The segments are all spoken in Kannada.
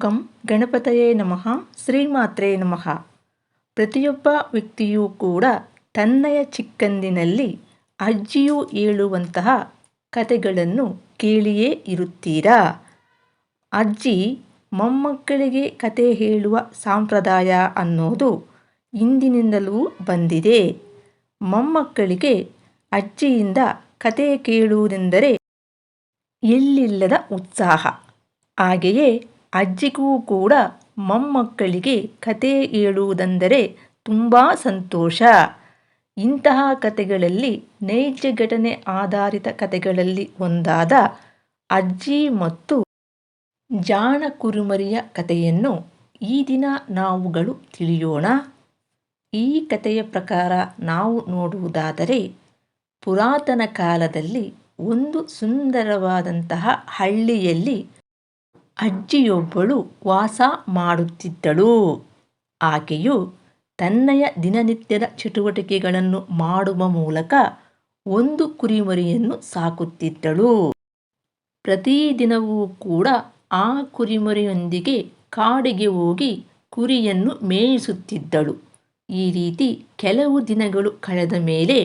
ಗಂ ಗಣಪತಯೇ ನಮಃ ಶ್ರೀಮಾತ್ರೇ ನಮಃ ಪ್ರತಿಯೊಬ್ಬ ವ್ಯಕ್ತಿಯೂ ಕೂಡ ತನ್ನಯ ಚಿಕ್ಕಂದಿನಲ್ಲಿ ಅಜ್ಜಿಯು ಹೇಳುವಂತಹ ಕತೆಗಳನ್ನು ಕೇಳಿಯೇ ಇರುತ್ತೀರಾ? ಅಜ್ಜಿ ಮೊಮ್ಮಕ್ಕಳಿಗೆ ಕತೆ ಹೇಳುವ ಸಾಂಪ್ರದಾಯ ಅನ್ನೋದು ಇಂದಿನಿಂದಲೂ ಬಂದಿದೆ. ಮೊಮ್ಮಕ್ಕಳಿಗೆ ಅಜ್ಜಿಯಿಂದ ಕತೆ ಕೇಳುವುದೆಂದರೆ ಎಲ್ಲಿಲ್ಲದ ಉತ್ಸಾಹ. ಹಾಗೆಯೇ ಅಜ್ಜಿಗೂ ಕೂಡ ಮೊಮ್ಮಕ್ಕಳಿಗೆ ಕತೆ ಹೇಳುವುದೆಂದರೆ ತುಂಬ ಸಂತೋಷ. ಇಂತಹ ಕತೆಗಳಲ್ಲಿ ನೈಜ ಘಟನೆ ಆಧಾರಿತ ಕತೆಗಳಲ್ಲಿ ಒಂದಾದ ಅಜ್ಜಿ ಮತ್ತು ಜಾಣ ಕುರುಮರಿಯ ಕಥೆಯನ್ನು ಈ ದಿನ ನಾವುಗಳು ತಿಳಿಯೋಣ. ಈ ಕಥೆಯ ಪ್ರಕಾರ ನಾವು ನೋಡುವುದಾದರೆ ಪುರಾತನ ಕಾಲದಲ್ಲಿ ಒಂದು ಸುಂದರವಾದಂತಹ ಹಳ್ಳಿಯಲ್ಲಿ ಅಜ್ಜಿಯೊಬ್ಬಳು ವಾಸ ಮಾಡುತ್ತಿದ್ದಳು. ಆಕೆಯು ತನ್ನಯ ದಿನನಿತ್ಯದ ಚಟುವಟಿಕೆಗಳನ್ನು ಮಾಡುವ ಮೂಲಕ ಒಂದು ಕುರಿಮರಿಯನ್ನು ಸಾಕುತ್ತಿದ್ದಳು. ಪ್ರತಿದಿನವೂ ಕೂಡ ಆ ಕುರಿಮರಿಯೊಂದಿಗೆ ಕಾಡಿಗೆ ಹೋಗಿ ಕುರಿಯನ್ನು ಮೇಯಿಸುತ್ತಿದ್ದಳು. ಈ ರೀತಿ ಕೆಲವು ದಿನಗಳು ಕಳೆದ ಮೇಲೆ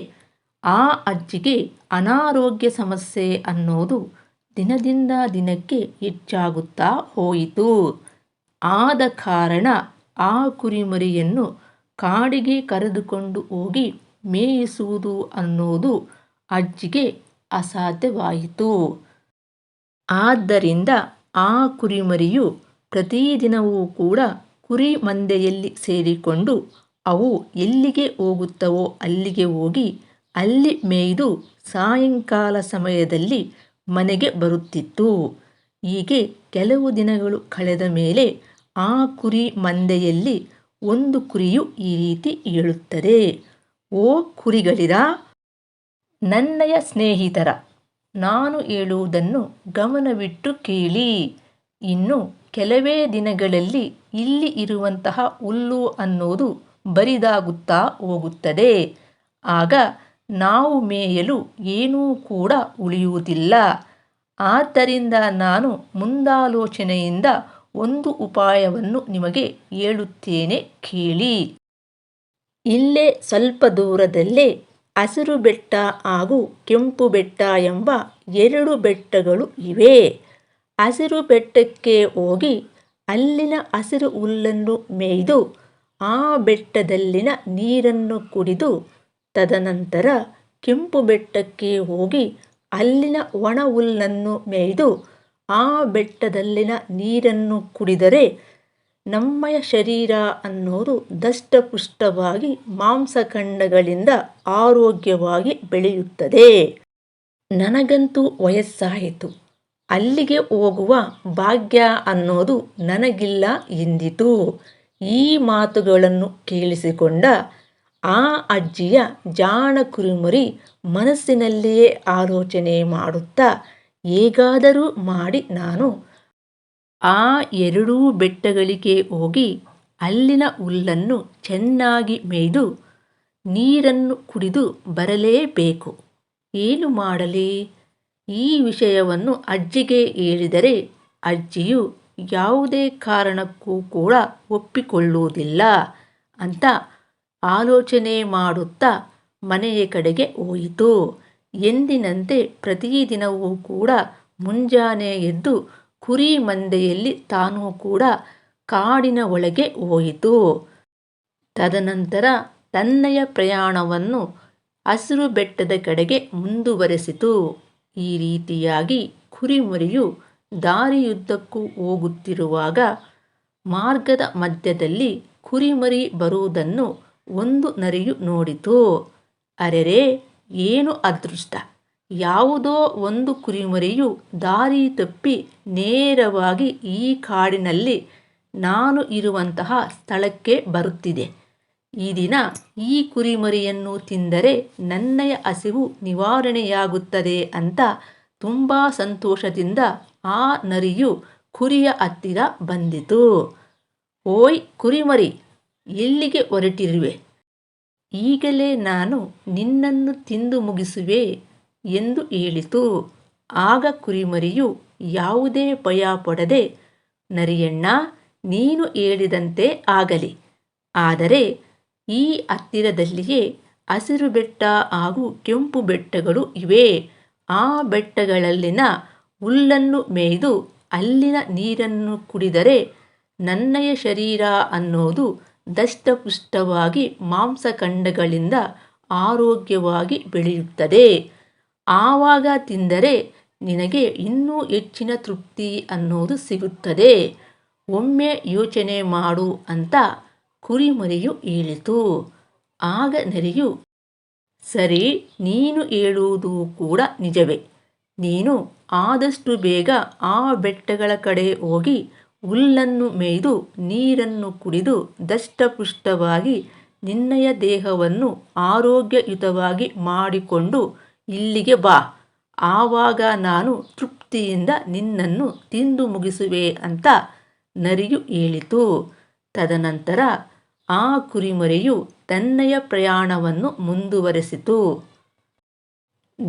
ಆ ಅಜ್ಜಿಗೆ ಅನಾರೋಗ್ಯ ಸಮಸ್ಯೆ ಅನ್ನೋದು ದಿನದಿಂದ ದಿನಕ್ಕೆ ಹೆಚ್ಚಾಗುತ್ತಾ ಹೋಯಿತು. ಆದ ಕಾರಣ ಆ ಕುರಿಮರಿಯನ್ನು ಕಾಡಿಗೆ ಕರೆದುಕೊಂಡು ಹೋಗಿ ಮೇಯಿಸುವುದು ಅನ್ನೋದು ಅಜ್ಜಿಗೆ ಅಸಾಧ್ಯವಾಯಿತು. ಆದ್ದರಿಂದ ಆ ಕುರಿಮರಿಯು ಪ್ರತಿದಿನವೂ ಕೂಡ ಕುರಿ ಮಂದೆಯಲ್ಲಿ ಸೇರಿಕೊಂಡು ಅವು ಎಲ್ಲಿಗೆ ಹೋಗುತ್ತವೋ ಅಲ್ಲಿಗೆ ಹೋಗಿ ಅಲ್ಲಿ ಮೇಯ್ದು ಸಾಯಂಕಾಲ ಸಮಯದಲ್ಲಿ ಮನೆಗೆ ಬರುತ್ತಿತ್ತು. ಹೀಗೆ ಕೆಲವು ದಿನಗಳು ಕಳೆದ ಮೇಲೆ ಆ ಕುರಿ ಮಂದೆಯಲ್ಲಿ ಒಂದು ಕುರಿಯು ಈ ರೀತಿ ಹೇಳುತ್ತದೆ ಓ ಕುರಿಗಳಿರ, ನನ್ನಯ ಸ್ನೇಹಿತರ, ನಾನು ಹೇಳುವುದನ್ನು ಗಮನವಿಟ್ಟು ಕೇಳಿ. ಇನ್ನು ಕೆಲವೇ ದಿನಗಳಲ್ಲಿ ಇಲ್ಲಿ ಇರುವಂತಹ ಹುಲ್ಲು ಅನ್ನೋದು ಬರಿದಾಗುತ್ತಾ ಹೋಗುತ್ತದೆ. ಆಗ ನಾವು ಮೇಯಲು ಏನೂ ಕೂಡ ಉಳಿಯುವುದಿಲ್ಲ. ಆದ್ದರಿಂದ ನಾನು ಮುಂದಾಲೋಚನೆಯಿಂದ ಒಂದು ಉಪಾಯವನ್ನು ನಿಮಗೆ ಹೇಳುತ್ತೇನೆ ಕೇಳಿ. ಇಲ್ಲೇ ಸ್ವಲ್ಪ ದೂರದಲ್ಲೇ ಹಸಿರು ಬೆಟ್ಟ ಹಾಗೂ ಕೆಂಪು ಬೆಟ್ಟ ಎಂಬ ಎರಡು ಬೆಟ್ಟಗಳು ಇವೆ. ಹಸಿರು ಬೆಟ್ಟಕ್ಕೆ ಹೋಗಿ ಅಲ್ಲಿನ ಹಸಿರು ಹುಲ್ಲನ್ನು ಮೇಯ್ದು ಆ ಬೆಟ್ಟದಲ್ಲಿನ ನೀರನ್ನು ಕುಡಿದು ತದನಂತರ ಕೆಂಪು ಬೆಟ್ಟಕ್ಕೆ ಹೋಗಿ ಅಲ್ಲಿನ ಒಣ ಹುಲ್ಲನ್ನು ಮೇಯ್ದು ಆ ಬೆಟ್ಟದಲ್ಲಿನ ನೀರನ್ನು ಕುಡಿದರೆ ನಮ್ಮಯ ಶರೀರ ಅನ್ನೋದು ದಷ್ಟಪುಷ್ಟವಾಗಿ ಮಾಂಸಖಂಡಗಳಿಂದ ಆರೋಗ್ಯವಾಗಿ ಬೆಳೆಯುತ್ತದೆ. ನನಗಂತೂ ವಯಸ್ಸಾಯಿತು. ಅಲ್ಲಿಗೆ ಹೋಗುವ ಭಾಗ್ಯ ಅನ್ನೋದು ನನಗಿಲ್ಲ ಎಂದಿತು. ಈ ಮಾತುಗಳನ್ನು ಕೇಳಿಸಿಕೊಂಡ ಆ ಅಜ್ಜಿಯ ಜಾಣ ಕುರಿಮರಿ ಮನಸ್ಸಿನಲ್ಲಿಯೇ ಆಲೋಚನೆ ಮಾಡುತ್ತಾ, ಹೇಗಾದರೂ ಮಾಡಿ ನಾನು. ಆ ಎರಡೂ ಬೆಟ್ಟಗಳಿಗೆ ಹೋಗಿ ಅಲ್ಲಿನ ಹುಲ್ಲನ್ನು ಚೆನ್ನಾಗಿ ಮೇಯ್ದು ನೀರನ್ನು ಕುಡಿದು ಬರಲೇಬೇಕು. ಏನು ಮಾಡಲಿ? ಈ ವಿಷಯವನ್ನು ಅಜ್ಜಿಗೆ ಹೇಳಿದರೆ ಅಜ್ಜಿಯು, ಯಾವುದೇ ಕಾರಣಕ್ಕೂ ಕೂಡ ಒಪ್ಪಿಕೊಳ್ಳುವುದಿಲ್ಲ ಅಂತ ಆಲೋಚನೆ ಮಾಡುತ್ತಾ ಮನೆಯ ಕಡೆಗೆ ಹೋಯಿತು. ಎಂದಿನಂತೆ ಪ್ರತಿದಿನವೂ ಕೂಡ ಮುಂಜಾನೆ ಎದ್ದು ಕುರಿ ಮಂದೆಯಲ್ಲಿ ತಾನೂ ಕೂಡ ಕಾಡಿನ ಒಳಗೆ ಹೋಯಿತು. ತದನಂತರ ತನ್ನಯ ಪ್ರಯಾಣವನ್ನು ಹಸಿರು ಬೆಟ್ಟದ ಕಡೆಗೆ ಮುಂದುವರೆಸಿತು. ಈ ರೀತಿಯಾಗಿ ಕುರಿಮರಿಯು ದಾರಿಯುದ್ದಕ್ಕೂ ಹೋಗುತ್ತಿರುವಾಗ ಮಾರ್ಗದ ಮಧ್ಯದಲ್ಲಿ ಕುರಿಮರಿ ಬರುವುದನ್ನು ಒಂದು ನರಿಯು ನೋಡಿತು. ಅರೆರೆ, ಏನು ಅದೃಷ್ಟ? ಯಾವುದೋ ಒಂದು ಕುರಿಮರಿಯು ದಾರಿ ತಪ್ಪಿ ನೇರವಾಗಿ ಈ ಕಾಡಿನಲ್ಲಿ ನಾನು ಇರುವಂತಹ ಸ್ಥಳಕ್ಕೆ ಬರುತ್ತಿದೆ. ಈ ದಿನ ಈ ಕುರಿಮರಿಯನ್ನು ತಿಂದರೆ ನನ್ನಯ ಹಸಿವು ನಿವಾರಣೆಯಾಗುತ್ತದೆ ಅಂತ ತುಂಬ ಸಂತೋಷದಿಂದ ಆ ನರಿಯು ಕುರಿಯ ಹತ್ತಿರ ಬಂದಿತು. ಓಯ್ ಕುರಿಮರಿ ಎಲ್ಲಿಗೆ ಹೊರಟಿರುವೆ. ಈಗಲೇ ನಾನು ನಿನ್ನನ್ನು ತಿಂದು ಮುಗಿಸುವೆ ಎಂದು ಹೇಳಿತು. ಆಗ ಕುರಿಮರಿಯು ಯಾವುದೇ ಭಯ ಪಡದೆ, ನರಿಯಣ್ಣ, ನೀನು ಹೇಳಿದಂತೆ ಆಗಲಿ. ಆದರೆ ಈ ಹತ್ತಿರದಲ್ಲಿಯೇ ಹಸಿರು ಬೆಟ್ಟ ಹಾಗೂ ಕೆಂಪು ಬೆಟ್ಟಗಳು ಇವೆ. ಆ ಬೆಟ್ಟಗಳಲ್ಲಿನ ಹುಲ್ಲನ್ನು ಮೇಯ್ದು ಅಲ್ಲಿನ ನೀರನ್ನು ಕುಡಿದರೆ ನನ್ನಯ ಶರೀರ ಅನ್ನೋದು ದಷ್ಟಪುಷ್ಟವಾಗಿ ಮಾಂಸಖಂಡಗಳಿಂದ ಆರೋಗ್ಯವಾಗಿ ಬೆಳೆಯುತ್ತದೆ. ಆವಾಗ ತಿಂದರೆ ನಿನಗೆ ಇನ್ನೂ ಹೆಚ್ಚಿನ ತೃಪ್ತಿ ಅನ್ನೋದು ಸಿಗುತ್ತದೆ. ಒಮ್ಮೆ ಯೋಚನೆ ಮಾಡು ಅಂತ ಕುರಿಮರಿಯು ಹೇಳಿತು. ಆಗ ನರಿಯು, ಸರಿ, ನೀನು ಹೇಳುವುದು ಕೂಡ ನಿಜವೇ. ನೀನು ಆದಷ್ಟು ಬೇಗ ಆ ಬೆಟ್ಟಗಳ ಕಡೆ ಹೋಗಿ ಹುಲ್ಲನ್ನು ಮೇಯ್ದು ನೀರನ್ನು ಕುಡಿದು ದಷ್ಟಪುಷ್ಟವಾಗಿ ನಿನ್ನಯ ದೇಹವನ್ನು ಆರೋಗ್ಯಯುತವಾಗಿ ಮಾಡಿಕೊಂಡು ಇಲ್ಲಿಗೆ ಬಾ. ಆವಾಗ ನಾನು ತೃಪ್ತಿಯಿಂದ ನಿನ್ನನ್ನು ತಿಂದು ಮುಗಿಸುವೆ ಅಂತ ನರಿಯು ಹೇಳಿತು. ತದನಂತರ ಆ ಕುರಿಮರಿಯು ತನ್ನಯ ಪ್ರಯಾಣವನ್ನು ಮುಂದುವರೆಸಿತು.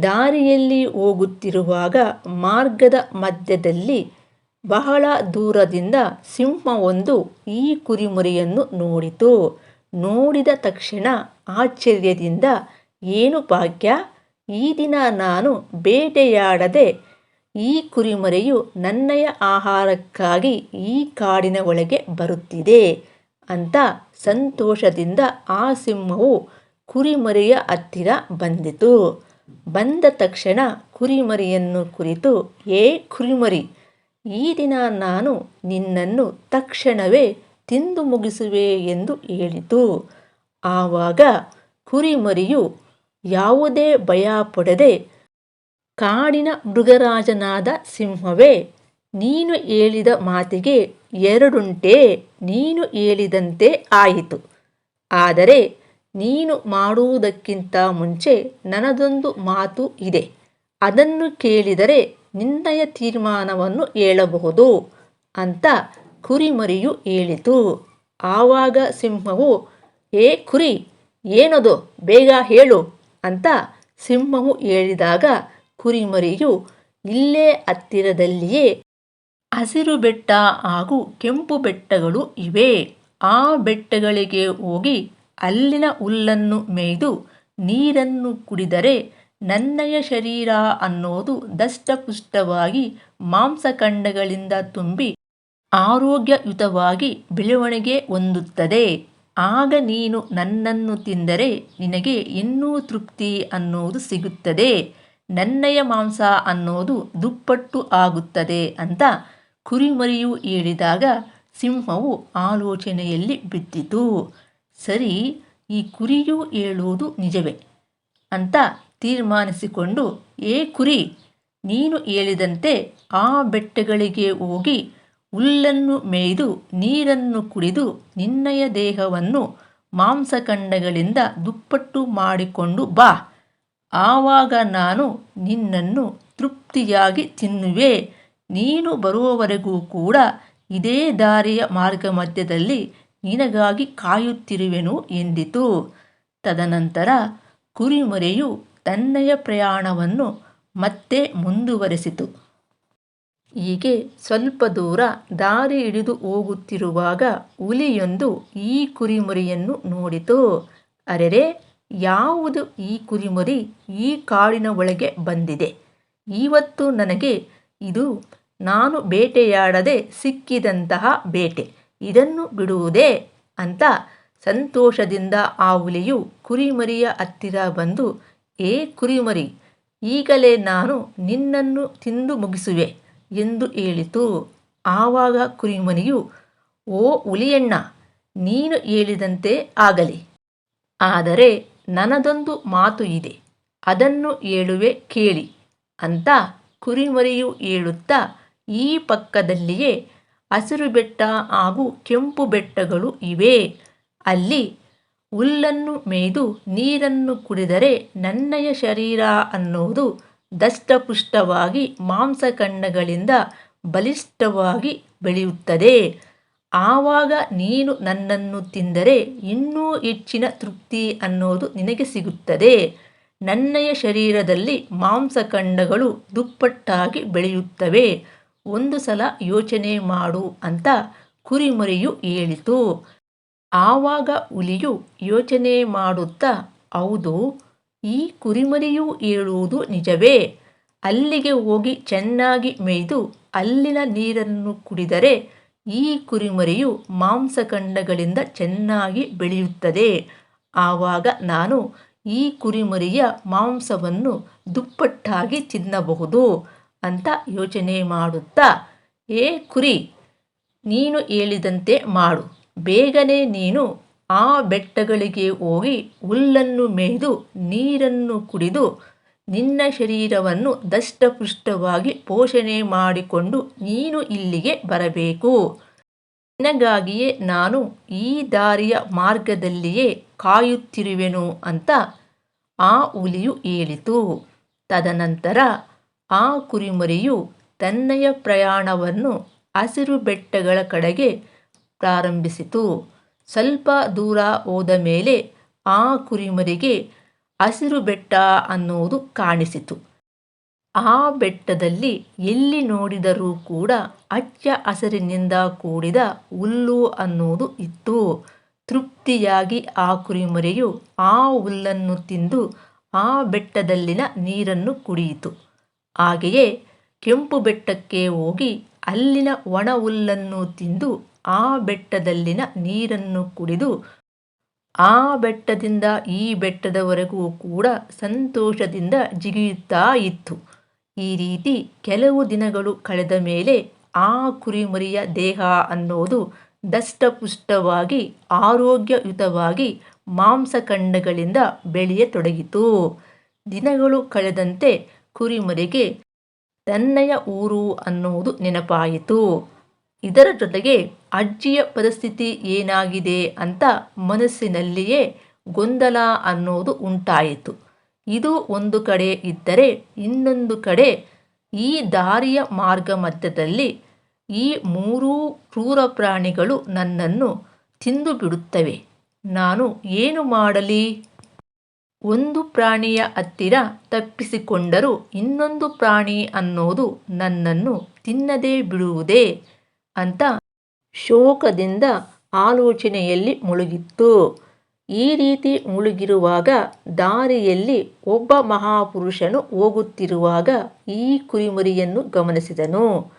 ದಾರಿಯಲ್ಲಿ ಹೋಗುತ್ತಿರುವಾಗ ಮಾರ್ಗದ ಮಧ್ಯದಲ್ಲಿ ಬಹಳ ದೂರದಿಂದ ಸಿಂಹವೊಂದು ಈ ಕುರಿಮರಿಯನ್ನು ನೋಡಿತು. ನೋಡಿದ ತಕ್ಷಣ ಆಶ್ಚರ್ಯದಿಂದ, ಏನು ಭಾಗ್ಯ? ಈ ದಿನ ನಾನು ಬೇಟೆಯಾಡದೆ ಈ ಕುರಿಮರಿಯು ನನ್ನಯ ಆಹಾರಕ್ಕಾಗಿ ಈ ಕಾಡಿನ ಒಳಗೆ ಬರುತ್ತಿದೆ ಅಂತ ಸಂತೋಷದಿಂದ ಆ ಸಿಂಹವು ಕುರಿಮರಿಯ ಹತ್ತಿರ ಬಂದಿತು. ಬಂದ ತಕ್ಷಣ ಕುರಿಮರಿಯನ್ನು ಕುರಿತು, ಏ ಕುರಿಮರಿ ಈ ದಿನ ನಾನು ನಿನ್ನನ್ನು ತಕ್ಷಣವೇ ತಿಂದು ಮುಗಿಸುವೆ ಎಂದು ಹೇಳಿತು. ಆವಾಗ ಕುರಿಮರಿಯು ಯಾವುದೇ ಭಯ ಪಡದೆ, ಕಾಡಿನ ಮೃಗರಾಜನಾದ ಸಿಂಹವೇ, ನೀನು ಹೇಳಿದ ಮಾತಿಗೆ ಎರಡುಂಟೆ ನೀನು ಹೇಳಿದಂತೆ ಆಯಿತು. ಆದರೆ ನೀನು ಮಾಡುವುದಕ್ಕಿಂತ ಮುಂಚೆ ನನದೊಂದು ಮಾತು ಇದೆ. ಅದನ್ನು ಕೇಳಿದರೆ ನಿನ್ನಯ ತೀರ್ಮಾನವನ್ನು ಹೇಳಬಹುದು ಅಂತ ಕುರಿಮರಿಯು ಹೇಳಿತು. ಆವಾಗ ಸಿಂಹವು, ಏ ಕುರಿ, ಏನದು? ಬೇಗ ಹೇಳು ಅಂತ ಸಿಂಹವು ಹೇಳಿದಾಗ ಕುರಿಮರಿಯು, ಇಲ್ಲೇ ಹತ್ತಿರದಲ್ಲಿಯೇ ಹಸಿರು ಬೆಟ್ಟ ಹಾಗೂ ಕೆಂಪು ಬೆಟ್ಟಗಳು ಇವೆ. ಆ ಬೆಟ್ಟಗಳಿಗೆ ಹೋಗಿ ಅಲ್ಲಿನ ಹುಲ್ಲನ್ನು ಮೇಯ್ದು ನೀರನ್ನು ಕುಡಿದರೆ ನನ್ನಯ ಶರೀರ ಅನ್ನೋದು ದಷ್ಟಪುಷ್ಟವಾಗಿ ಮಾಂಸಖಂಡಗಳಿಂದ ತುಂಬಿ ಆರೋಗ್ಯಯುತವಾಗಿ ಬೆಳವಣಿಗೆ ಹೊಂದುತ್ತದೆ. ಆಗ ನೀನು ನನ್ನನ್ನು ತಿಂದರೆ ನಿನಗೆ ಇನ್ನೂ ತೃಪ್ತಿ ಅನ್ನೋದು ಸಿಗುತ್ತದೆ. ನನ್ನಯ ಮಾಂಸ ಅನ್ನೋದು ದುಪ್ಪಟ್ಟು ಆಗುತ್ತದೆ ಅಂತ ಕುರಿಮರಿಯು ಹೇಳಿದಾಗ ಸಿಂಹವು ಆಲೋಚನೆಯಲ್ಲಿ ಬಿದ್ದಿತು. ಸರಿ, ಈ ಕುರಿಯು ಹೇಳುವುದು ನಿಜವೇ? ಅಂತ ತೀರ್ಮಾನಿಸಿಕೊಂಡು, ಏ ಕುರಿ, ನೀನು ಹೇಳಿದಂತೆ ಆ ಬೆಟ್ಟಗಳಿಗೆ ಹೋಗಿ ಹುಲ್ಲನ್ನು ಮೇಯ್ದು ನೀರನ್ನು ಕುಡಿದು ನಿನ್ನಯ ದೇಹವನ್ನು ಮಾಂಸಖಂಡಗಳಿಂದ ದುಪ್ಪಟ್ಟು ಮಾಡಿಕೊಂಡು ಬಾ. ಆವಾಗ ನಾನು ನಿನ್ನನ್ನು ತೃಪ್ತಿಯಾಗಿ ತಿನ್ನುವೆ. ನೀನು ಬರುವವರೆಗೂ ಕೂಡ ಇದೇ ದಾರಿಯ ಮಾರ್ಗ ಮಧ್ಯದಲ್ಲಿ ನಿನಗಾಗಿ ಕಾಯುತ್ತಿರುವೆನು ಎಂದಿತು. ತದನಂತರ ಕುರಿಮರಿಯು ತನ್ನಯ ಪ್ರಯಾಣವನ್ನು ಮತ್ತೆ ಮುಂದುವರೆಸಿತು. ಹೀಗೆ ಸ್ವಲ್ಪ ದೂರ ದಾರಿ ಹಿಡಿದು ಹೋಗುತ್ತಿರುವಾಗ ಹುಲಿಯೊಂದು ಈ ಕುರಿಮರಿಯನ್ನು ನೋಡಿತು. ಅರೆರೆ, ಯಾವುದು ಈ ಕುರಿಮರಿ? ಈ ಕಾಡಿನ ಒಳಗೆ ಬಂದಿದೆ. ಇವತ್ತು ನನಗೆ ಇದು ನಾನು ಬೇಟೆಯಾಡದೆ ಸಿಕ್ಕಿದಂತಹ ಬೇಟೆ. ಇದನ್ನು ಬಿಡುವುದೇ? ಅಂತ ಸಂತೋಷದಿಂದ ಆ ಹುಲಿಯು ಕುರಿಮರಿಯ ಹತ್ತಿರ ಬಂದು ಏ ಕುರಿಮರಿ, ಈಗಲೇ ನಾನು ನಿನ್ನನ್ನು ತಿಂದು ಮುಗಿಸುವೆ ಎಂದು ಹೇಳಿತು. ಆವಾಗ ಕುರಿಮರಿಯು, ಓ ಹುಲಿಯಣ್ಣ, ನೀನು ಹೇಳಿದಂತೆ ಆಗಲಿ. ಆದರೆ ನನದೊಂದು ಮಾತು ಇದೆ, ಅದನ್ನು ಹೇಳುವೆ ಕೇಳಿ ಅಂತ ಕುರಿಮರಿಯು ಹೇಳುತ್ತಾ, ಈ ಪಕ್ಕದಲ್ಲಿಯೇ ಹಸಿರು ಬೆಟ್ಟ ಹಾಗೂ ಕೆಂಪು ಬೆಟ್ಟಗಳು ಇವೆ. ಅಲ್ಲಿ ಹುಲ್ಲನ್ನು ಮೇಯ್ದು ನೀರನ್ನು ಕುಡಿದರೆ ನನ್ನಯ ಶರೀರ ಅನ್ನೋದು ದಷ್ಟಪುಷ್ಟವಾಗಿ ಮಾಂಸಖಂಡಗಳಿಂದ ಬಲಿಷ್ಠವಾಗಿ ಬೆಳೆಯುತ್ತದೆ. ಆವಾಗ ನೀನು ನನ್ನನ್ನು ತಿಂದರೆ ಇನ್ನೂ ಹೆಚ್ಚಿನ ತೃಪ್ತಿ ಅನ್ನೋದು ನಿನಗೆ ಸಿಗುತ್ತದೆ. ನನ್ನಯ ಶರೀರದಲ್ಲಿ ಮಾಂಸಖಂಡಗಳು ದುಪ್ಪಟ್ಟಾಗಿ ಬೆಳೆಯುತ್ತವೆ. ಒಂದು ಸಲ ಯೋಚನೆ ಮಾಡು ಅಂತ ಕುರಿಮರಿಯು ಹೇಳಿತು. ಆವಾಗ ಹುಲಿಯು ಯೋಚನೆ ಮಾಡುತ್ತಾ, ಹೌದು, ಈ ಕುರಿಮರಿಯು ಹೇಳುವುದು ನಿಜವೇ? ಅಲ್ಲಿಗೆ ಹೋಗಿ ಚೆನ್ನಾಗಿ ಮೇಯ್ದು ಅಲ್ಲಿನ ನೀರನ್ನು ಕುಡಿದರೆ ಈ ಕುರಿಮರಿಯು ಮಾಂಸಖಂಡಗಳಿಂದ ಚೆನ್ನಾಗಿ ಬೆಳೆಯುತ್ತದೆ. ಆವಾಗ ನಾನು ಈ ಕುರಿಮರಿಯ ಮಾಂಸವನ್ನು ದುಪ್ಪಟ್ಟಾಗಿ ತಿನ್ನಬಹುದು ಅಂತ ಯೋಚನೆ ಮಾಡುತ್ತಾ ಏ ಕುರಿ, ನೀನು ಹೇಳಿದಂತೆ ಮಾಡು. ಬೇಗನೆ ನೀನು ಆ ಬೆಟ್ಟಗಳಿಗೆ ಹೋಗಿ ಹುಲ್ಲನ್ನು ಮೇಯ್ದು ನೀರನ್ನು ಕುಡಿದು ನಿನ್ನ ಶರೀರವನ್ನು ದಷ್ಟಪುಷ್ಟವಾಗಿ ಪೋಷಣೆ ಮಾಡಿಕೊಂಡು ನೀನು ಇಲ್ಲಿಗೆ ಬರಬೇಕು. ನಿನಗಾಗಿಯೇ ನಾನು ಈ ದಾರಿಯ ಮಾರ್ಗದಲ್ಲಿಯೇ ಕಾಯುತ್ತಿರುವೆನು ಅಂತ ಆ ಹುಲಿಯು ಹೇಳಿತು. ತದನಂತರ ಆ ಕುರಿಮರಿಯು ತನ್ನಯ ಪ್ರಯಾಣವನ್ನು ಹಸಿರು ಬೆಟ್ಟಗಳ ಕಡೆಗೆ ಪ್ರಾರಂಭಿಸಿತು. ಸ್ವಲ್ಪ ದೂರ ಹೋದ ಮೇಲೆ ಆ ಕುರಿಮರಿಗೆ ಹಸಿರು ಬೆಟ್ಟ ಅನ್ನುವುದು ಕಾಣಿಸಿತು. ಆ ಬೆಟ್ಟದಲ್ಲಿ ಎಲ್ಲಿ ನೋಡಿದರೂ ಕೂಡ ಹಚ್ಚ ಹಸಿರಿನಿಂದ ಕೂಡಿದ ಹುಲ್ಲು ಅನ್ನುವುದು ಇತ್ತು. ತೃಪ್ತಿಯಾಗಿ ಆ ಕುರಿಮರಿಯು ಆ ಹುಲ್ಲನ್ನು ತಿಂದು ಆ ಬೆಟ್ಟದಲ್ಲಿನ ನೀರನ್ನು ಕುಡಿಯಿತು. ಹಾಗೆಯೇ ಕೆಂಪು ಬೆಟ್ಟಕ್ಕೆ ಹೋಗಿ ಅಲ್ಲಿನ ಒಣ ಹುಲ್ಲನ್ನು ತಿಂದು ಆ ಬೆಟ್ಟದಲ್ಲಿನ ನೀರನ್ನು ಕುಡಿದು ಆ ಬೆಟ್ಟದಿಂದ ಈ ಬೆಟ್ಟದವರೆಗೂ ಕೂಡ ಸಂತೋಷದಿಂದ ಜಿಗಿಯುತ್ತಾ ಇತ್ತು. ಈ ರೀತಿ ಕೆಲವು ದಿನಗಳು ಕಳೆದ ಮೇಲೆ ಆ ಕುರಿಮರಿಯ ದೇಹ ಅನ್ನೋದು ದಷ್ಟಪುಷ್ಟವಾಗಿ, ಆರೋಗ್ಯಯುತವಾಗಿ ಮಾಂಸಖಂಡಗಳಿಂದ ಬೆಳೆಯತೊಡಗಿತು. ದಿನಗಳು ಕಳೆದಂತೆ ಕುರಿಮರಿಗೆ ತನ್ನಯ ಊರು ಅನ್ನುವುದು ನೆನಪಾಯಿತು. ಇದರ ಜೊತೆಗೆ ಅಜ್ಜಿಯ ಪರಿಸ್ಥಿತಿ ಏನಾಗಿದೆ ಅಂತ ಮನಸ್ಸಿನಲ್ಲಿಯೇ ಗೊಂದಲ ಅನ್ನೋದು ಉಂಟಾಯಿತು. ಇದು ಒಂದು ಕಡೆ ಇದ್ದರೆ ಇನ್ನೊಂದು ಕಡೆ ಈ ದಾರಿಯ ಮಾರ್ಗ ಮಧ್ಯದಲ್ಲಿ ಈ ಮೂರೂ ಕ್ರೂರ ಪ್ರಾಣಿಗಳು ನನ್ನನ್ನು ತಿಂದು ಬಿಡುತ್ತವೆ. ನಾನು ಏನು ಮಾಡಲಿ? ಒಂದು ಪ್ರಾಣಿಯ ಹತ್ತಿರ ತಪ್ಪಿಸಿಕೊಂಡರೂ ಇನ್ನೊಂದು ಪ್ರಾಣಿ ಅನ್ನೋದು ನನ್ನನ್ನು ತಿನ್ನದೇ ಬಿಡುವುದೇ ಅಂತ ಶೋಕದಿಂದ ಆಲೋಚನೆಯಲ್ಲಿ ಮುಳುಗಿತ್ತು. ಈ ರೀತಿ ಮುಳುಗಿರುವಾಗ ದಾರಿಯಲ್ಲಿ ಒಬ್ಬ ಮಹಾಪುರುಷನು ಹೋಗುತ್ತಿರುವಾಗ ಈ ಕುರಿಮರಿಯನ್ನು ಗಮನಿಸಿದನು.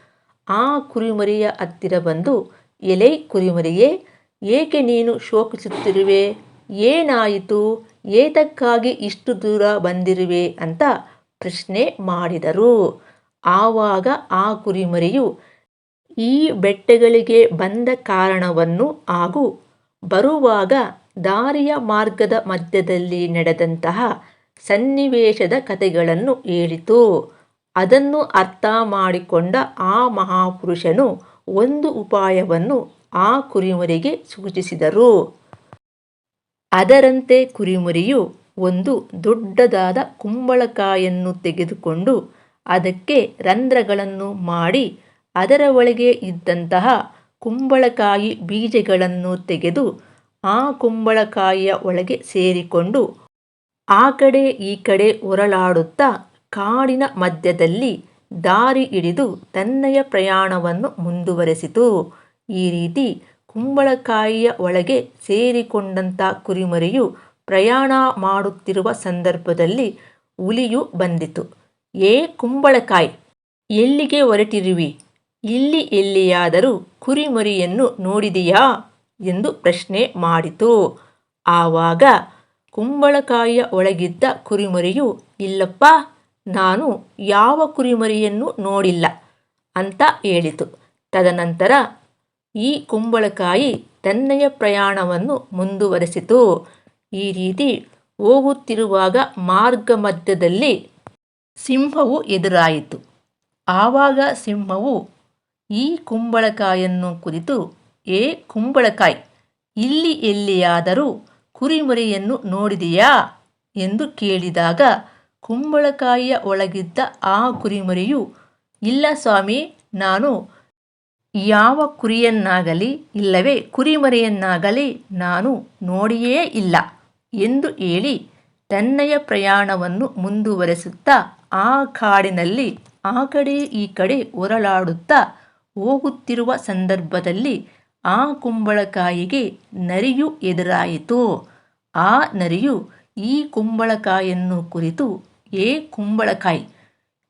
ಆ ಕುರಿಮರಿಯ ಹತ್ತಿರ ಬಂದು, ಎಲೆ ಕುರಿಮರಿಯೇ, ಏಕೆ ನೀನು ಶೋಕಿಸುತ್ತಿರುವೆ? ಏನಾಯಿತು? ಏತಕ್ಕಾಗಿ ಇಷ್ಟು ದೂರ ಬಂದಿರುವೆ? ಅಂತ ಪ್ರಶ್ನೆ ಮಾಡಿದರು. ಆವಾಗ ಆ ಕುರಿಮರಿಯು ಈ ಬೆಟ್ಟಗಳಿಗೆ ಬಂದ ಕಾರಣವನ್ನು ಹಾಗೂ ಬರುವಾಗ ದಾರಿಯ ಮಾರ್ಗದ ಮಧ್ಯದಲ್ಲಿ ನಡೆದಂತಹ ಸನ್ನಿವೇಶದ ಕಥೆಗಳನ್ನು ಹೇಳಿತು. ಅದನ್ನು ಅರ್ಥ ಮಾಡಿಕೊಂಡ ಆ ಮಹಾಪುರುಷನು ಒಂದು ಉಪಾಯವನ್ನು ಆ ಕುರಿಮುರಿಗೆ ಸೂಚಿಸಿದರು. ಅದರಂತೆ ಕುರಿಮುರಿಯು ಒಂದು ದೊಡ್ಡದಾದ ಕುಂಬಳಕಾಯನ್ನು ತೆಗೆದುಕೊಂಡು ಅದಕ್ಕೆ ರಂಧ್ರಗಳನ್ನು ಮಾಡಿ ಅದರ ಒಳಗೆ ಇದ್ದಂತಹ ಕುಂಬಳಕಾಯಿ ಬೀಜಗಳನ್ನು ತೆಗೆದು ಆ ಕುಂಬಳಕಾಯಿಯ ಒಳಗೆ ಸೇರಿಕೊಂಡು ಆ ಕಡೆ ಈ ಕಡೆ ಉರಳಾಡುತ್ತಾ ಕಾಡಿನ ಮಧ್ಯದಲ್ಲಿ ದಾರಿ ಹಿಡಿದು ತನ್ನಯ ಪ್ರಯಾಣವನ್ನು ಮುಂದುವರೆಸಿತು. ಈ ರೀತಿ ಕುಂಬಳಕಾಯಿಯ ಒಳಗೆ ಸೇರಿಕೊಂಡಂಥ ಕುರಿಮರಿಯು ಪ್ರಯಾಣ ಮಾಡುತ್ತಿರುವ ಸಂದರ್ಭದಲ್ಲಿ ಹುಲಿಯು ಬಂದಿತು. ಏ ಕುಂಬಳಕಾಯಿ, ಎಲ್ಲಿಗೆ ಹೊರಟಿರುವಿ? ಇಲ್ಲಿ ಎಲ್ಲಿಯಾದರೂ ಕುರಿಮರಿಯನ್ನು ನೋಡಿದೆಯಾ ಎಂದು ಪ್ರಶ್ನೆ ಮಾಡಿತು. ಆವಾಗ ಕುಂಬಳಕಾಯಿಯ ಒಳಗಿದ್ದ ಕುರಿಮರಿಯು, ಇಲ್ಲಪ್ಪ, ನಾನು ಯಾವ ಕುರಿಮರಿಯನ್ನು ನೋಡಿಲ್ಲ ಅಂತ ಹೇಳಿತು. ತದನಂತರ ಈ ಕುಂಬಳಕಾಯಿ ತನ್ನಯ ಪ್ರಯಾಣವನ್ನು ಮುಂದುವರೆಸಿತು. ಈ ರೀತಿ ಹೋಗುತ್ತಿರುವಾಗ ಮಾರ್ಗ ಮಧ್ಯದಲ್ಲಿ ಸಿಂಹವು ಎದುರಾಯಿತು. ಆವಾಗ ಸಿಂಹವು ಈ ಕುಂಬಳಕಾಯನ್ನು ಕುರಿತು ಏ ಕುಂಬಳಕಾಯಿ, ಇಲ್ಲಿ ಎಲ್ಲಿಯಾದರೂ ಕುರಿಮರಿಯನ್ನು ನೋಡಿದೆಯಾ? ಎಂದು ಕೇಳಿದಾಗ, ಕುಂಬಳಕಾಯಿಯ ಒಳಗಿದ್ದ ಆ ಕುರಿಮರಿಯು, ಇಲ್ಲ ಸ್ವಾಮಿ, ನಾನು ಯಾವ ಕುರಿಯನ್ನಾಗಲಿ, ಇಲ್ಲವೇ ಕುರಿಮರಿಯನ್ನಾಗಲಿ ನಾನು ನೋಡಿಯೇ ಇಲ್ಲ ಎಂದು ಹೇಳಿ, ತನ್ನಯ ಪ್ರಯಾಣವನ್ನು ಮುಂದುವರೆಸುತ್ತಾ ಆ ಕಾಡಿನಲ್ಲಿ ಆ ಕಡೆ ಈ ಕಡೆ ಹೊರಳಾಡುತ್ತಾ ಹೋಗುತ್ತಿರುವ ಸಂದರ್ಭದಲ್ಲಿ ಆ ಕುಂಬಳಕಾಯಿಗೆ ನರಿಯು ಎದುರಾಯಿತು. ಆ ನರಿಯು ಈ ಕುಂಬಳಕಾಯನ್ನು ಕುರಿತು, ಏ ಕುಂಬಳಕಾಯಿ,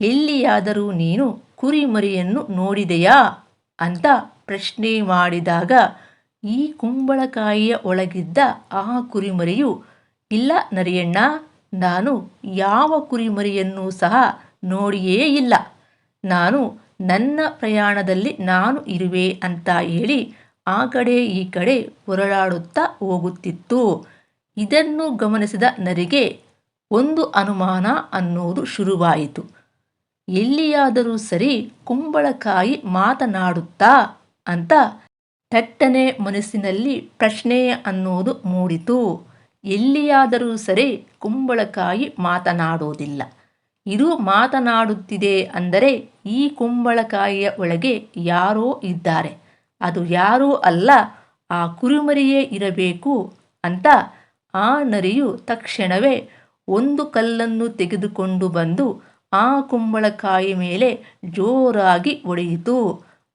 ಎಲ್ಲಿಯಾದರೂ ನೀನು ಕುರಿಮರಿಯನ್ನು ನೋಡಿದೆಯಾ? ಅಂತ ಪ್ರಶ್ನೆ ಮಾಡಿದಾಗ, ಈ ಕುಂಬಳಕಾಯಿಯ ಒಳಗಿದ್ದ ಆ ಕುರಿಮರಿಯು, ಇಲ್ಲ ನರಿಯಣ್ಣ, ನಾನು ಯಾವ ಕುರಿಮರಿಯನ್ನು ಸಹ ನೋಡಿಯೇ ಇಲ್ಲ. ನಾನು ನನ್ನ ಪ್ರಯಾಣದಲ್ಲಿ ನಾನು ಇರುವೆ ಅಂತ ಹೇಳಿ ಆ ಕಡೆ ಈ ಕಡೆ ಹೊರಳಾಡುತ್ತಾ ಹೋಗುತ್ತಿತ್ತು. ಇದನ್ನು ಗಮನಿಸಿದ ನರಿಗೆ ಒಂದು ಅನುಮಾನ ಅನ್ನೋದು ಶುರುವಾಯಿತು. ಎಲ್ಲಿಯಾದರೂ ಸರಿ ಕುಂಬಳಕಾಯಿ ಮಾತನಾಡುತ್ತಾ ಅಂತ ಥಟ್ಟನೆ ಮನಸ್ಸಿನಲ್ಲಿ ಪ್ರಶ್ನೆ ಅನ್ನೋದು ಮೂಡಿತು. ಎಲ್ಲಿಯಾದರೂ ಸರಿ ಕುಂಬಳಕಾಯಿ ಮಾತನಾಡೋದಿಲ್ಲ. ಇದು ಮಾತನಾಡುತ್ತಿದೆ ಅಂದರೆ ಈ ಕುಂಬಳಕಾಯಿಯ ಒಳಗೆ ಯಾರೋ ಇದ್ದಾರೆ. ಅದು ಯಾರೂ ಅಲ್ಲ, ಆ ಕುರಿಮರಿಯೇ ಇರಬೇಕು ಅಂತ ಆ ನರಿಯು ತಕ್ಷಣವೇ ಒಂದು ಕಲ್ಲನ್ನು ತೆಗೆದುಕೊಂಡು ಬಂದು ಆ ಕುಂಬಳಕಾಯಿ ಮೇಲೆ ಜೋರಾಗಿ ಒಡೆಯಿತು.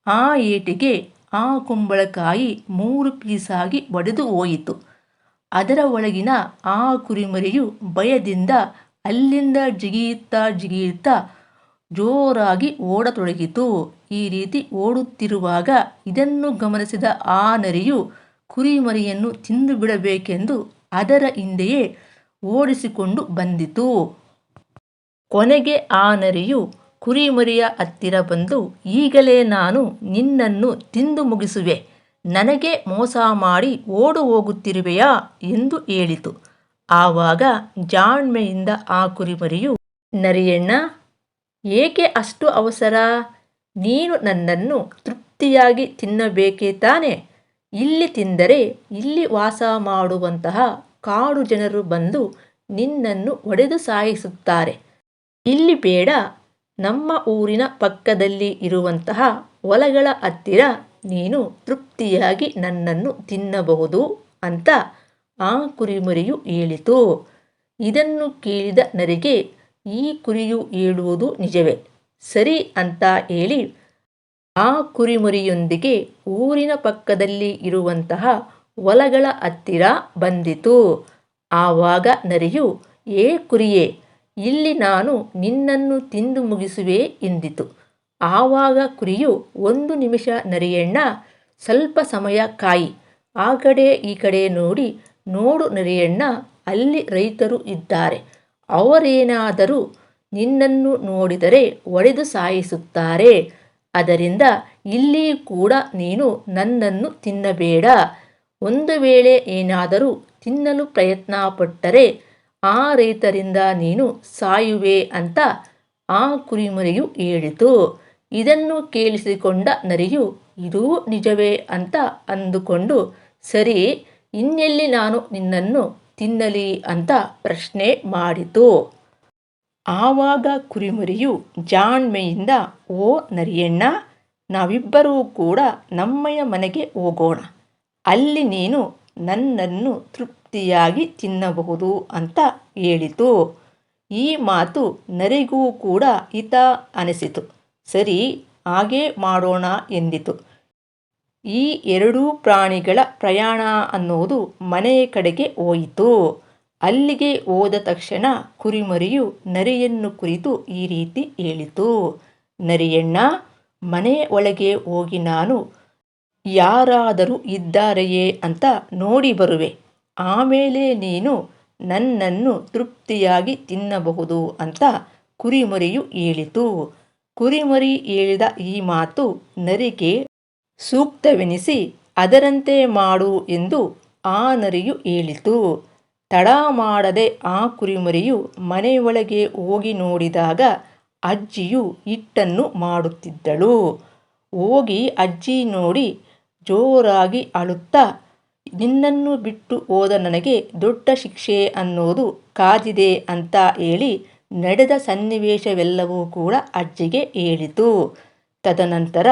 ಆ ಏಟಿಗೆ ಆ ಕುಂಬಳಕಾಯಿ ಮೂರು ಪೀಸಾಗಿ ಒಡೆದು ಹೋಯಿತು. ಅದರ ಒಳಗಿನ ಆ ಕುರಿಮರಿಯು ಭಯದಿಂದ ಅಲ್ಲಿಂದ ಜಿಗಿಯುತ್ತಾ ಜಿಗಿಯುತ್ತಾ ಜೋರಾಗಿ ಓಡತೊಡಗಿತು. ಈ ರೀತಿ ಓಡುತ್ತಿರುವಾಗ ಇದನ್ನು ಗಮನಿಸಿದ ಆ ನರಿಯು ಕುರಿಮರಿಯನ್ನು ತಿಂದು ಬಿಡಬೇಕೆಂದು ಅದರ ಹಿಂದೆಯೇ ಓಡಿಸಿಕೊಂಡು ಬಂದಿತು. ಕೊನೆಗೆ ಆ ನರಿಯು ಕುರಿಮರಿಯ ಹತ್ತಿರ ಬಂದು, ಈಗಲೇ ನಾನು ನಿನ್ನನ್ನು ತಿಂದು ಮುಗಿಸುವೆ. ನನಗೆ ಮೋಸ ಮಾಡಿ ಓಡು ಹೋಗುತ್ತಿರುವೆಯಾ ಎಂದು ಹೇಳಿತು. ಆವಾಗ ಜಾಣ್ಮೆಯಿಂದ ಆ ಕುರಿಮರಿಯು, ನರಿಯಣ್ಣ, ಏಕೆ ಅಷ್ಟು ಅವಸರ? ನೀನು ನನ್ನನ್ನು ತೃಪ್ತಿಯಾಗಿ ತಿನ್ನಬೇಕೇ ತಾನೆ? ಇಲ್ಲಿ ತಿಂದರೆ ಇಲ್ಲಿ ವಾಸ ಮಾಡುವಂತಹ ಕಾಡು ಜನರು ಬಂದು ನಿನ್ನನ್ನು ಒಡೆದು ಸಾಯಿಸುತ್ತಾರೆ. ಇಲ್ಲಿ ಬೇಡ, ನಮ್ಮ ಊರಿನ ಪಕ್ಕದಲ್ಲಿ ಇರುವಂತಹ ಹೊಲಗಳ ಹತ್ತಿರ ನೀನು ತೃಪ್ತಿಯಾಗಿ ನನ್ನನ್ನು ತಿನ್ನಬಹುದು ಅಂತ ಆ ಕುರಿಮರಿಯು ಏಳಿತು ಇದನ್ನು ಕೇಳಿದ ನರಿಗೆ ಈ ಕುರಿಯು ಹೇಳುವುದು ನಿಜವೇ? ಸರಿ ಅಂತ ಹೇಳಿ, ಆ ಕುರಿಮರಿಯೊಂದಿಗೆ ಊರಿನ ಪಕ್ಕದಲ್ಲಿ ಇರುವಂತಹ ಹೊಲಗಳ ಹತ್ತಿರ ಬಂದಿತು. ಆವಾಗ ನರಿಯು, ಏ ಕುರಿಯೇ, ಇಲ್ಲಿ ನಾನು ನಿನ್ನನ್ನು ತಿಂದು ಮುಗಿಸುವೆ ಎಂದಿತು. ಆವಾಗ ಕುರಿಯು, ಒಂದು ನಿಮಿಷ ನರಿಯಣ್ಣ, ಸ್ವಲ್ಪ ಸಮಯ ಕಾಯಿ, ಆ ಕಡೆ ಈ ಕಡೆ ನೋಡಿ ನೋಡು ನರಿಯಣ್ಣ, ಅಲ್ಲಿ ರೈತರು ಇದ್ದಾರೆ. ಅವರೇನಾದರೂ ನಿನ್ನನ್ನು ನೋಡಿದರೆ ಒಡೆದು ಸಾಯಿಸುತ್ತಾರೆ. ಅದರಿಂದ ಇಲ್ಲಿ ಕೂಡ ನೀನು ನನ್ನನ್ನು ತಿನ್ನಬೇಡ. ಒಂದು ವೇಳೆ ಏನಾದರೂ ತಿನ್ನಲು ಪ್ರಯತ್ನ ಪಟ್ಟರೆ ಆ ರೈತರಿಂದ ನೀನು ಸಾಯುವೆ ಅಂತ ಆ ಕುರಿಮರಿಯು ಹೇಳಿತು. ಇದನ್ನು ಕೇಳಿಸಿಕೊಂಡ ನರಿಯು, ಇದೂ ನಿಜವೇ ಅಂತ ಅಂದುಕೊಂಡು, ಸರಿ ಇನ್ನೆಲ್ಲಿ ನಾನು ನಿನ್ನನ್ನು ತಿನ್ನಲಿ ಅಂತ ಪ್ರಶ್ನೆ ಮಾಡಿತು. ಆವಾಗ ಕುರಿಮರಿಯು ಜಾಣ್ಮೆಯಿಂದ, ಓ ನರಿಯಣ್ಣ, ನಾವಿಬ್ಬರೂ ಕೂಡ ನಮ್ಮಯ ಮನೆಗೆ ಹೋಗೋಣ. ಅಲ್ಲಿ ನೀನು ನನ್ನನ್ನು ತೃಪ್ತಿಯಾಗಿ ತಿನ್ನಬಹುದು ಅಂತ ಹೇಳಿತು. ಈ ಮಾತು ನರಿಗೂ ಕೂಡ ಹಿತ ಅನಿಸಿತು. ಸರಿ, ಹಾಗೇ ಮಾಡೋಣ ಎಂದಿತು. ಈ ಎರಡೂ ಪ್ರಾಣಿಗಳ ಪ್ರಯಾಣ ಅನ್ನುವುದು ಮನೆಯ ಕಡೆಗೆ ಹೋಯಿತು. ಅಲ್ಲಿಗೆ ಹೋದ ತಕ್ಷಣ ಕುರಿಮರಿಯು ನರಿಯನ್ನು ಕುರಿತು ಈ ರೀತಿ ಹೇಳಿತು. ನರಿಯಣ್ಣ, ಮನೆ ಒಳಗೆ ಹೋಗಿ ನಾನು ಯಾರಾದರೂ ಇದ್ದಾರೆಯೇ ಅಂತ ನೋಡಿ ಬರುವೆ. ಆಮೇಲೆ ನೀನು ನನ್ನನ್ನು ತೃಪ್ತಿಯಾಗಿ ತಿನ್ನಬಹುದು ಅಂತ ಕುರಿಮರಿಯು ಹೇಳಿತು. ಕುರಿಮರಿ ಹೇಳಿದ ಈ ಮಾತು ನರಿಗೆ ಸೂಕ್ತವೆನಿಸಿ ಅದರಂತೆ ಮಾಡು ಎಂದು ಆ ನರಿಯು ಹೇಳಿತು. ತಡ ಮಾಡದೆ ಆ ಕುರಿಮರಿಯು ಮನೆಯೊಳಗೆ ಹೋಗಿ ನೋಡಿದಾಗ ಅಜ್ಜಿಯು ಹಿಟ್ಟನ್ನು ಮಾಡುತ್ತಿದ್ದಳು. ಹೋಗಿ ಅಜ್ಜಿ ನೋಡಿ ಜೋರಾಗಿ ಅಳುತ್ತಾ, ನಿನ್ನನ್ನು ಬಿಟ್ಟು ಹೋದ ನನಗೆ ದೊಡ್ಡ ಶಿಕ್ಷೆ ಅನ್ನೋದು ಕಾದಿದೆ ಅಂತ ಹೇಳಿ ನಡೆದ ಸನ್ನಿವೇಶವೆಲ್ಲವೂ ಕೂಡ ಅಜ್ಜಿಗೆ ಹೇಳಿತು. ತದನಂತರ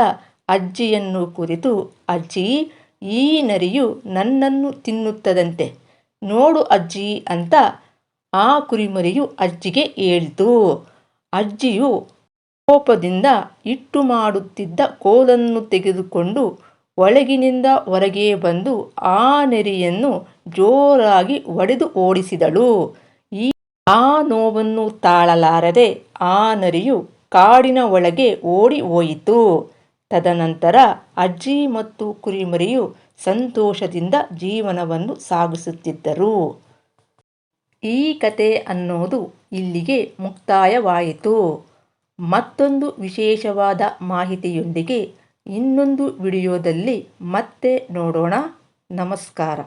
ಅಜ್ಜಿಯನ್ನು ಕುರಿತು, ಅಜ್ಜಿ, ಈ ನರಿಯು ನನ್ನನ್ನು ತಿನ್ನುತ್ತದಂತೆ. ನೋಡು ಅಜ್ಜಿ ಅಂತ ಆ ಕುರಿಮರಿಯು ಅಜ್ಜಿಗೆ ಹೇಳಿತು. ಅಜ್ಜಿಯು ಕೋಪದಿಂದ ಇಟ್ಟು ಮಾಡುತ್ತಿದ್ದ ಕೋಲನ್ನು ತೆಗೆದುಕೊಂಡು ಒಳಗಿನಿಂದ ಹೊರಗೆ ಬಂದು ಆ ನರಿಯನ್ನು ಜೋರಾಗಿ ಒಡೆದು ಓಡಿಸಿದಳು. ಈ ಆ ನೋವನ್ನು ತಾಳಲಾರದೆ ಆ ನರಿಯು ಕಾಡಿನ ಒಳಗೆ ಓಡಿ ಹೋಯಿತು. ತದನಂತರ ಅಜ್ಜಿ ಮತ್ತು ಕುರಿಮರಿಯು ಸಂತೋಷದಿಂದ ಜೀವನವನ್ನು ಸಾಗಿಸುತ್ತಿದ್ದರು. ಈ ಕತೆ ಅನ್ನೋದು ಇಲ್ಲಿಗೆ ಮುಕ್ತಾಯವಾಯಿತು. ಮತ್ತೊಂದು ವಿಶೇಷವಾದ ಮಾಹಿತಿಯೊಂದಿಗೆ ಇನ್ನೊಂದು ವಿಡಿಯೋದಲ್ಲಿ ಮತ್ತೆ ನೋಡೋಣ. ನಮಸ್ಕಾರ.